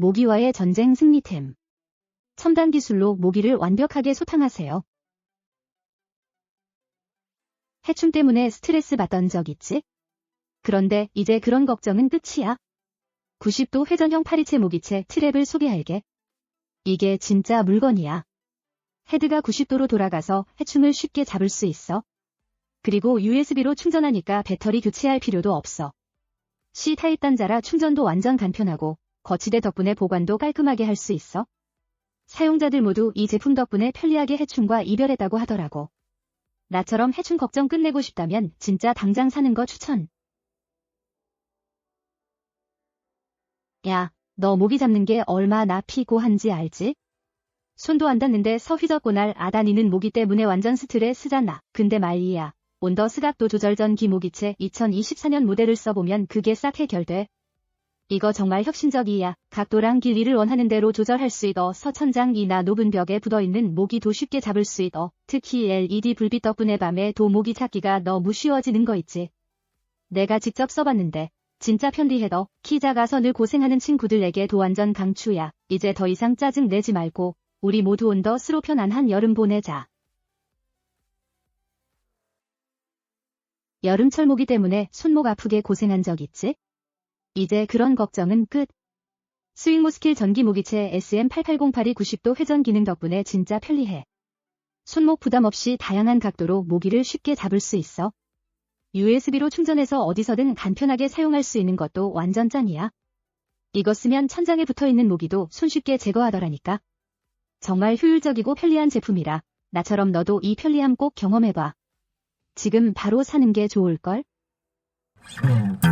모기와의 전쟁 승리템. 첨단 기술로 모기를 완벽하게 소탕하세요. 해충 때문에 스트레스 받던 적 있지? 그런데 이제 그런 걱정은 끝이야. 90도 회전형 파리채 모기채 트랩을 소개할게. 이게 진짜 물건이야. 헤드가 90도로 돌아가서 해충을 쉽게 잡을 수 있어. 그리고 USB로 충전하니까 배터리 교체할 필요도 없어. C타입 단자라 충전도 완전 간편하고 거치대 덕분에 보관도 깔끔하게 할 수 있어. 사용자들 모두 이 제품 덕분에 편리하게 해충과 이별했다고 하더라고. 나처럼 해충 걱정 끝내고 싶다면 진짜 당장 사는 거 추천. 야, 너 모기 잡는 게 얼마나 피고한지 알지? 손도 안 닿는데 서 휘젓고 날 아다니는 모기 때문에 완전 스트레스잖아. 근데 말이야. 온더 스각도 조절 전기 모기채 2024년 모델을 써보면 그게 싹 해결돼. 이거 정말 혁신적이야. 각도랑 길이를 원하는 대로 조절할 수 있어 서천장이나 높은 벽에 붙어있는 모기 도 쉽게 잡을 수 있어. 특히 LED 불빛 덕분에 밤에 도 모기 찾기가 너무 쉬워지는 거 있지. 내가 직접 써봤는데 진짜 편리해더 키 작아서 늘 고생하는 친구들에게 도 완전 강추야. 이제 더 이상 짜증 내지 말고 우리 모두 온더스로 편안한 여름 보내자. 여름철 모기 때문에 손목 아프게 고생한 적 있지? 이제 그런 걱정은 끝. 스윙모스킬 전기 모기채 SM88082 90도 회전 기능 덕분에 진짜 편리해. 손목 부담 없이 다양한 각도로 모기를 쉽게 잡을 수 있어. USB로 충전해서 어디서든 간편하게 사용할 수 있는 것도 완전 짱이야. 이거 쓰면 천장에 붙어있는 모기도 손쉽게 제거하더라니까. 정말 효율적이고 편리한 제품이라 나처럼 너도 이 편리함 꼭 경험해봐. 지금 바로 사는 게 좋을걸? 음.